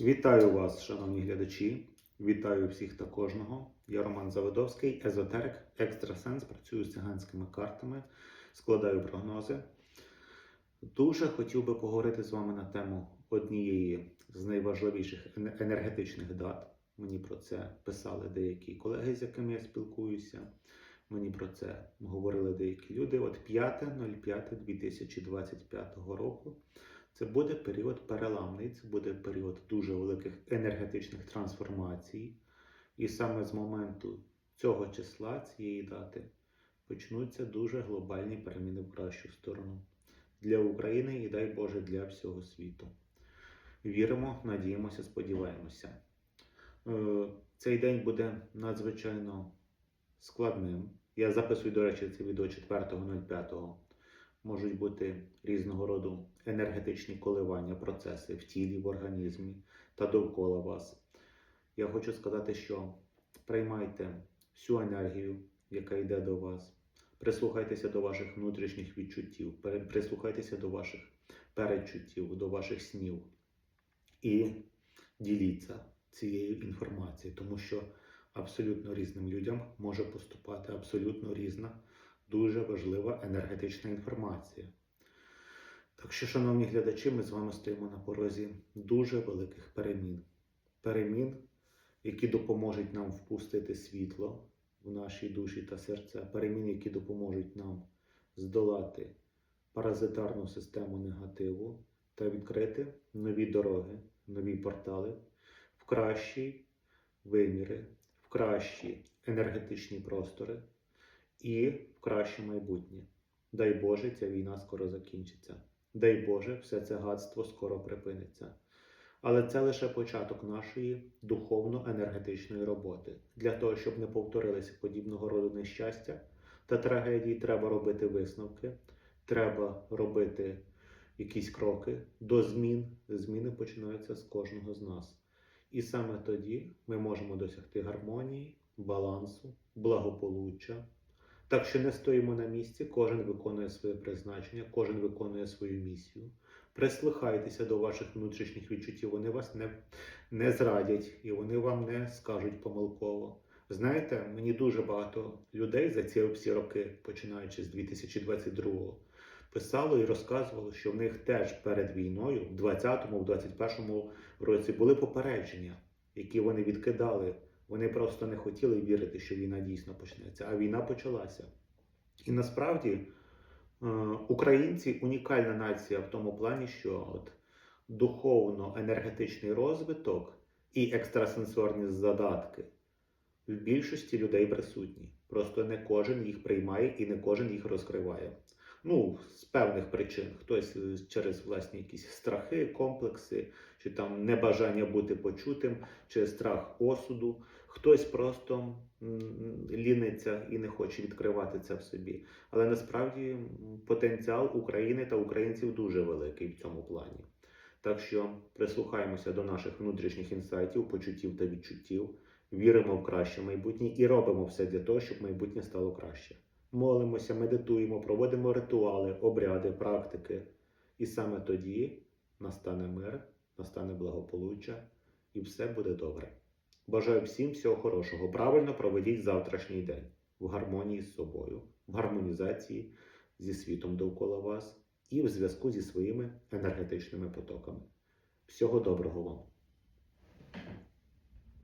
Вітаю вас, шановні глядачі. Вітаю всіх та кожного. Я Роман Заводовський, езотерик, екстрасенс, працюю з циганськими картами, складаю прогнози. Дуже хотів би поговорити з вами на тему однієї з найважливіших енергетичних дат. Мені про це писали деякі колеги, з якими я спілкуюся. Мені про це говорили деякі люди. От 5.05.2025 року. Це буде період переламний, це буде період дуже великих енергетичних трансформацій. І саме з моменту цього числа, цієї дати, почнуться дуже глобальні переміни в кращу сторону для України і дай Боже для всього світу. Віримо, надіємося, сподіваємося. Е, Цей день буде надзвичайно складним. Я записую, до речі, це відео 4.05 можуть бути різного роду енергетичні коливання, процеси в тілі, в організмі та довкола вас. Я хочу сказати, що приймайте всю енергію, яка йде до вас. Прислухайтеся до ваших внутрішніх відчуттів, прислухайтеся до ваших передчуттів, до ваших снів і діліться цією інформацією, тому що абсолютно різним людям може поступати абсолютно різна дуже важлива енергетична інформація. Так що, шановні глядачі, ми з вами стоїмо на порозі дуже великих перемін. Перемін, які допоможуть нам впустити світло в наші душі та серця, перемін, які допоможуть нам здолати паразитарну систему негативу та відкрити нові дороги, нові портали в кращі виміри, в кращі енергетичні простори і в краще майбутнє. Дай Боже, ця війна скоро закінчиться. Дай Боже, все це гадство скоро припиниться. Але це лише початок нашої духовно-енергетичної роботи. Для того, щоб не повторилися подібного роду нещастя та трагедії, треба робити висновки, треба робити якісь кроки до змін. Зміни починаються з кожного з нас. І саме тоді ми можемо досягти гармонії, балансу, благополуччя. Так що не стоїмо на місці, кожен виконує своє призначення, кожен виконує свою місію. Прислухайтеся до ваших внутрішніх відчуттів, вони вас не, не зрадять і вони вам не скажуть помилково. Знаєте, мені дуже багато людей за ці всі роки, починаючи з 2022-го, писало і розказувало, що в них теж перед війною, в 20-му, в 21-му році, були попередження, які вони відкидали. Вони просто не хотіли вірити, що війна дійсно почнеться, а війна почалася. І насправді е, українці унікальна нація в тому плані, що от духовно-енергетичний розвиток і екстрасенсорні задатки в більшості людей присутні. Просто не кожен їх приймає і не кожен їх розкриває. Ну, з певних причин. Хтось е, через власні якісь страхи, комплекси, чи там небажання бути почутим, чи страх осуду. Хтось просто ліниться і не хоче відкривати це в собі. Але насправді потенціал України та українців дуже великий в цьому плані. Так що прислухаємося до наших внутрішніх інсайтів, почуттів та відчуттів, віримо в краще майбутнє і робимо все для того, щоб майбутнє стало краще. Молимося, медитуємо, проводимо ритуали, обряди, практики. І саме тоді настане мир, настане благополуччя і все буде добре. Бажаю всім всього хорошого. Правильно проведіть завтрашній день в гармонії з собою, в гармонізації зі світом довкола вас і в зв'язку зі своїми енергетичними потоками. Всього доброго вам!